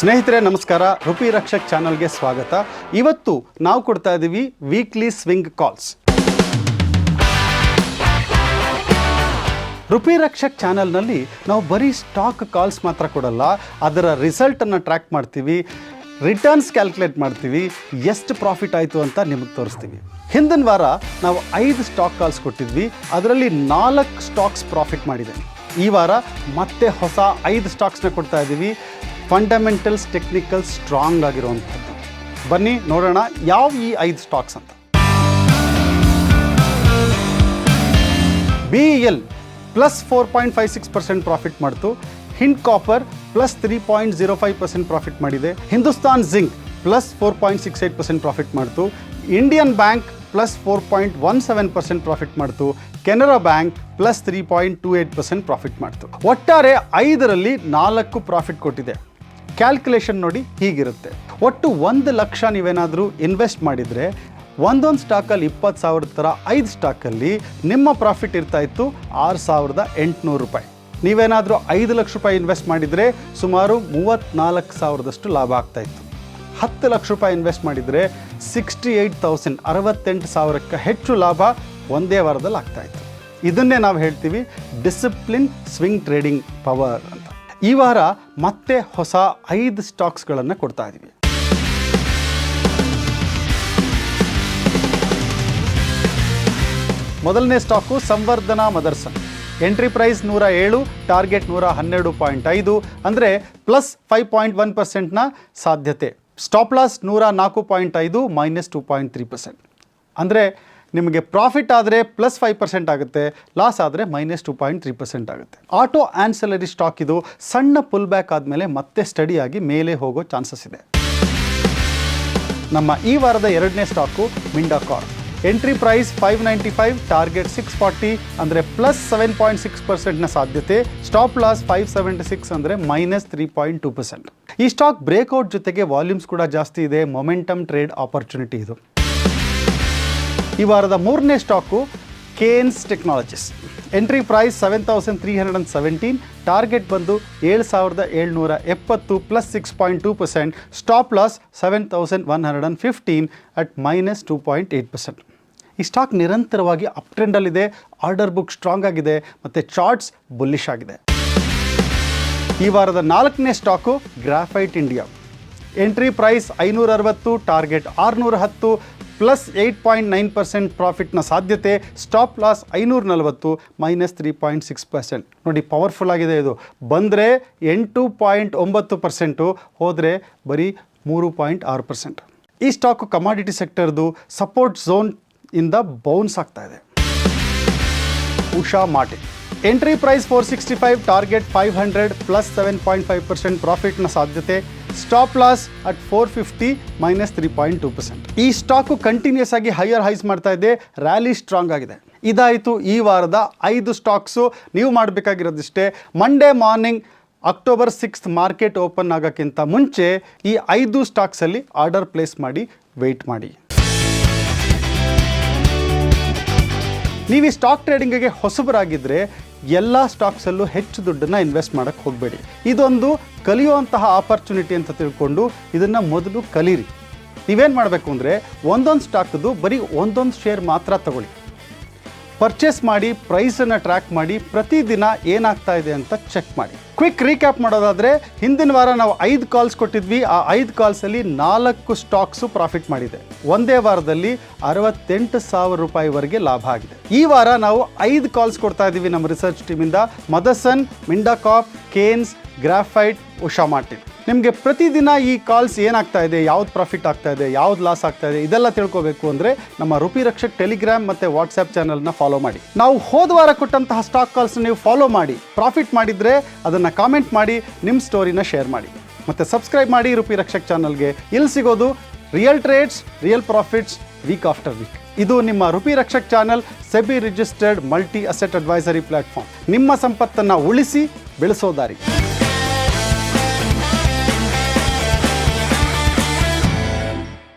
ಸ್ನೇಹಿತರೆ, ನಮಸ್ಕಾರ. ರುಪಿ ರಕ್ಷಕ್ ಚಾನಲ್ಗೆ ಸ್ವಾಗತ. ಇವತ್ತು ನಾವು ಕೊಡ್ತಾ ಇದ್ದೀವಿ weekly swing calls rupee Rakshak ಚಾನಲ್ನಲ್ಲಿ ನಾವು ಬರೀ ಸ್ಟಾಕ್ ಕಾಲ್ಸ್ ಮಾತ್ರ ಕೊಡಲ್ಲ, ಅದರ ರಿಸಲ್ಟನ್ನು ಟ್ರ್ಯಾಕ್ ಮಾಡ್ತೀವಿ ರಿಟರ್ನ್ಸ್ ಕ್ಯಾಲ್ಕುಲೇಟ್ ಮಾಡ್ತೀವಿ, ಎಷ್ಟು ಪ್ರಾಫಿಟ್ ಆಯಿತು ಅಂತ ನಿಮಗೆ ತೋರಿಸ್ತೀವಿ. ಹಿಂದಿನ ವಾರ ನಾವು ಐದು ಸ್ಟಾಕ್ ಕಾಲ್ಸ್ ಕೊಟ್ಟಿದ್ವಿ, ಅದರಲ್ಲಿ ನಾಲ್ಕು ಸ್ಟಾಕ್ಸ್ ಪ್ರಾಫಿಟ್ ಮಾಡಿದೆ. ಈ ವಾರ ಮತ್ತೆ ಹೊಸ ಐದು ಸ್ಟಾಕ್ಸ್ನ ಕೊಡ್ತಾ ಇದ್ದೀವಿ ಫಂಡಮೆಂಟಲ್ಸ್ ಟೆಕ್ನಿಕಲ್ ಸ್ಟ್ರಾಂಗ್ ಆಗಿರುವಂಥದ್ದು. ಬನ್ನಿ ನೋಡೋಣ ಯಾವ ಈ ಐದು ಸ್ಟಾಕ್ಸ್ ಅಂತ. B L plus four point five six percent profit ಮಾಡ್ತು. Hind Copper plus three point zero five percent profit ಮಾಡಿದೆ. Hindustan Zinc plus four point six eight percent profit ಮಾಡ್ತು. Indian Bank plus four point one seven percent profit ಮಾಡ್ತು. Canara Bank plus three point two eight percent profit ಮಾಡ್ತು. ಒಟ್ಟಾರೆ ಐದರಲ್ಲಿ ನಾಲ್ಕು profit ಕೊಟ್ಟಿದೆ. Calculation ನೋಡಿ ಹೀಗಿರುತ್ತೆ. ಒಟ್ಟು ಒಂದು ಲಕ್ಷ ನೀವೇನಾದರೂ ಇನ್ವೆಸ್ಟ್ ಮಾಡಿದರೆ, ಒಂದೊಂದು ಸ್ಟಾಕಲ್ಲಿ ಇಪ್ಪತ್ತು ಸಾವಿರದ ಥರ ಐದು ಸ್ಟಾಕಲ್ಲಿ ನಿಮ್ಮ ಪ್ರಾಫಿಟ್ ಇರ್ತಾ ಇತ್ತು ಆರು ಸಾವಿರದ ಎಂಟುನೂರು ರೂಪಾಯಿ. ನೀವೇನಾದರೂ ಐದು ಲಕ್ಷ ರೂಪಾಯಿ ಇನ್ವೆಸ್ಟ್ ಮಾಡಿದರೆ ಸುಮಾರು ಮೂವತ್ತ್ನಾಲ್ಕು ಸಾವಿರದಷ್ಟು ಲಾಭ ಆಗ್ತಾ ಇತ್ತು. ಹತ್ತು ಲಕ್ಷ ರೂಪಾಯಿ ಇನ್ವೆಸ್ಟ್ ಮಾಡಿದರೆ ಸಿಕ್ಸ್ಟಿ ಏಯ್ಟ್ ತೌಸಂಡ್ ಅರವತ್ತೆಂಟು ಸಾವಿರಕ್ಕೆ ಹೆಚ್ಚು ಲಾಭ ಒಂದೇ ವಾರದಲ್ಲಿ ಆಗ್ತಾಯಿತ್ತು ಇದನ್ನೇ ನಾವು ಹೇಳ್ತೀವಿ ಡಿಸಿಪ್ಲಿನ್ ಸ್ವಿಂಗ್ ಟ್ರೇಡಿಂಗ್ ಪವರ್ ಈ ವಾರ ಮತ್ತೆ ಹೊಸ ಐದು ಸ್ಟಾಕ್ಸ್ಗಳನ್ನು ಕೊಡ್ತಾ ಇದ್ದೀವಿ ಮೊದಲನೇ stock Samvardhana Motherson. Entry price ನೂರ ಏಳು, ಟಾರ್ಗೆಟ್ ನೂರ ಹನ್ನೆರಡು ಪಾಯಿಂಟ್ ಐದು, ಅಂದರೆ ಪ್ಲಸ್ ಫೈವ್ ಪಾಯಿಂಟ್ ಒನ್ ಪರ್ಸೆಂಟ್ನ ಸಾಧ್ಯತೆ. ಸ್ಟಾಪ್ ಲಾಸ್ ನೂರ ನಾಲ್ಕು ಪಾಯಿಂಟ್ ಐದು, minus two point three percent. ಅಂದರೆ ನಿಮಗೆ ಪ್ರಾಫಿಟ್ ಆದರೆ ಪ್ಲಸ್ ಫೈವ್ ಪರ್ಸೆಂಟ್ ಆಗುತ್ತೆ ಲಾಸ್ ಆದರೆ minus two point three percent ಆಗುತ್ತೆ. ಆಟೋ ಆನ್ಸಲರಿ ಸ್ಟಾಕ್ ಇದು ಸಣ್ಣ ಪುಲ್ ಬ್ಯಾಕ್ ಆದಮೇಲೆ ಮತ್ತೆ ಸ್ಟಡಿಯಾಗಿ ಮೇಲೆ ಹೋಗೋ ಚಾನ್ಸಸ್ ಇದೆ. ನಮ್ಮ ಈ ವಾರದ ಎರಡನೇ stock Minda corp entry price five ninety five target six forty ಅಂದರೆ ಪ್ಲಸ್ ಸೆವೆನ್ ಪಾಯಿಂಟ್ ಸಿಕ್ಸ್ ಪರ್ಸೆಂಟ್ನ ಸಾಧ್ಯತೆ stop loss five seventy six ಅಂದರೆ minus three point two percent ಈ ಸ್ಟಾಕ್ ಬ್ರೇಕ್ಔಟ್ ಜೊತೆಗೆ ವಾಲ್ಯೂಮ್ಸ್ ಕೂಡ ಜಾಸ್ತಿ ಇದೆ ಮೊಮೆಂಟಮ್ ಟ್ರೇಡ್ ಆಪರ್ಚುನಿಟಿ ಇದು. ಈ ವಾರದ ಮೂರನೇ stock Kaynes technologies. Entry price seven thousand three hundred and seventeen target ಬಂದು ಏಳು ಸಾವಿರದ ಏಳ್ನೂರ ಎಪ್ಪತ್ತು plus six point two percent stop loss seven thousand one hundred and fifteen at minus two point eight percent ಈ stock ನಿರಂತರವಾಗಿ up ಟ್ರೆಂಡಲ್ಲಿದೆ order book strong ಆಗಿದೆ, ಮತ್ತು ಚಾರ್ಟ್ಸ್ ಬುಲ್ಲಿಶ್ ಆಗಿದೆ. ಈ ವಾರದ ನಾಲ್ಕನೇ stock graphite India entry price ಐನೂರ ಅರವತ್ತು ಟಾರ್ಗೆಟ್ ಆರುನೂರ ಹತ್ತು plus eight point nine percent ಪ್ರಾಫಿಟ್ನ ಸಾಧ್ಯತೆ ಸ್ಟಾಪ್ ಲಾಸ್ ಐನೂರ ನಲವತ್ತು minus three point six percent ನೋಡಿ ಪವರ್ಫುಲ್ ಆಗಿದೆ ಇದು. ಬಂದರೆ ಎಂಟು ಪಾಯಿಂಟ್ ಒಂಬತ್ತು ಪರ್ಸೆಂಟು ಹೋದರೆ ಬರೀ ಮೂರು ಪಾಯಿಂಟ್ ಆರು ಪರ್ಸೆಂಟ್ ಈ ಸ್ಟಾಕು ಕಮಾಡಿಟಿ ಸೆಕ್ಟರ್ದು ಸಪೋರ್ಟ್ ಝೋನ್ ಇಂದ ಬೌನ್ಸ್ ಆಗ್ತಾ ಇದೆ. Usha Martin. Entry price four sixty five target five hundred plus seven point five percent ಪ್ರಾಫಿಟ್ನ ಸಾಧ್ಯತೆ. Stop loss at four fifty minus three point two percent ಈ stock continuous ಆಗಿ higher highs ಮಾಡ್ತಾ ಇದೆ. Rally strong ಆಗಿದೆ. ಇದಾಯಿತು ಈ ವಾರದ ಐದು ಸ್ಟಾಕ್ಸು ನೀವು ಮಾಡಬೇಕಾಗಿರೋದಿಷ್ಟೇ. Monday morning October sixth market open ಆಗೋಕ್ಕಿಂತ ಮುಂಚೆ ಈ ಐದು ಸ್ಟಾಕ್ಸಲ್ಲಿ ಆರ್ಡರ್ ಪ್ಲೇಸ್ ಮಾಡಿ ವೆಯ್ಟ್ ಮಾಡಿ. ನೀವು ಈ ಸ್ಟಾಕ್ ಟ್ರೇಡಿಂಗಿಗೆ ಹೊಸಬರಾಗಿದ್ದರೆ ಎಲ್ಲ ಸ್ಟಾಕ್ಸಲ್ಲೂ ಹೆಚ್ಚು ದುಡ್ಡನ್ನು ಇನ್ವೆಸ್ಟ್ ಮಾಡೋಕ್ಕೆ ಹೋಗಬೇಡಿ. ಇದೊಂದು ಕಲಿಯುವಂತಹ ಆಪರ್ಚುನಿಟಿ ಅಂತ ತಿಳ್ಕೊಂಡು ಇದನ್ನು ಮೊದಲು ಕಲೀರಿ. ನೀವೇನು ಮಾಡಬೇಕು ಅಂದರೆ ಒಂದೊಂದು ಸ್ಟಾಕ್ದು ಬರೀ ಒಂದೊಂದು ಶೇರ್ ಮಾತ್ರ ತಗೊಳ್ಳಿ. ಪರ್ಚೇಸ್ ಮಾಡಿ ಪ್ರೈಸನ್ನು ಟ್ರ್ಯಾಕ್ ಮಾಡಿ, ಪ್ರತಿದಿನ ಏನಾಗ್ತಾ ಇದೆ ಅಂತ ಚೆಕ್ ಮಾಡಿ. ಕ್ವಿಕ್ ರೀಕ್ಯಾಪ್ ಮಾಡೋದಾದರೆ, ಹಿಂದಿನ ವಾರ ನಾವು ಐದು ಕಾಲ್ಸ್ ಕೊಟ್ಟಿದ್ವಿ. ಆ ಐದು ಕಾಲ್ಸಲ್ಲಿ ನಾಲ್ಕು ಸ್ಟಾಕ್ಸು ಪ್ರಾಫಿಟ್ ಮಾಡಿದೆ. ಒಂದೇ ವಾರದಲ್ಲಿ ಅರವತ್ತೆಂಟು ಸಾವಿರ ರೂಪಾಯಿವರೆಗೆ ಲಾಭ ಆಗಿದೆ. ಈ ವಾರ ನಾವು ಐದು ಕಾಲ್ಸ್ ಕೊಡ್ತಾ ಇದ್ದೀವಿ ನಮ್ಮ ರಿಸರ್ಚ್ ಟೀಮಿಂದ ಮದಸನ್ ಮಿಂಡಾಕಾಪ್ ಕೇನ್ಸ್ ಗ್ರಾಫೈಟ್ ಉಷಾ ಮಾರ್ಟಿನ್. ನಿಮಗೆ ಪ್ರತಿದಿನ ಈ ಕಾಲ್ಸ್ ಏನಾಗ್ತಾ ಇದೆ? ಯಾವ್ದು ಪ್ರಾಫಿಟ್ ಆಗ್ತಾ ಇದೆ? ಯಾವ್ದು ಲಾಸ್ ಆಗ್ತಾ ಇದೆ? ಇದೆಲ್ಲ ತಿಳ್ಕೋಬೇಕು ಅಂದರೆ ನಮ್ಮ ರುಪಿ ರಕ್ಷಕ್ ಟೆಲಿಗ್ರಾಮ್ ಮತ್ತು ವಾಟ್ಸ್ಆ್ಯಪ್ ಚಾನಲ್ನ ಫಾಲೋ ಮಾಡಿ. ನಾವು ಹೋದ ವಾರ ಕೊಟ್ಟಂತಹ ಸ್ಟಾಕ್ ಕಾಲ್ಸ್ ನೀವು ಫಾಲೋ ಮಾಡಿ. ಪ್ರಾಫಿಟ್ ಮಾಡಿದರೆ ಅದನ್ನು ಕಾಮೆಂಟ್ ಮಾಡಿ ನಿಮ್ಮ ಸ್ಟೋರಿನ ಶೇರ್ ಮಾಡಿ. ಮತ್ತು ಸಬ್ಸ್ಕ್ರೈಬ್ ಮಾಡಿ ರುಪಿ ರಕ್ಷಕ್ ಚಾನಲ್ಗೆ ಇಲ್ಲಿ ಸಿಗೋದು real trades real profits week after week ಇದು ನಿಮ್ಮ rupee Rakshak channel SEBI registered multi asset advisory platform ನಿಮ್ಮ ಸಂಪತ್ತನ್ನು ಉಳಿಸಿ, ಬೆಳೆಸೋ ದಾರಿ.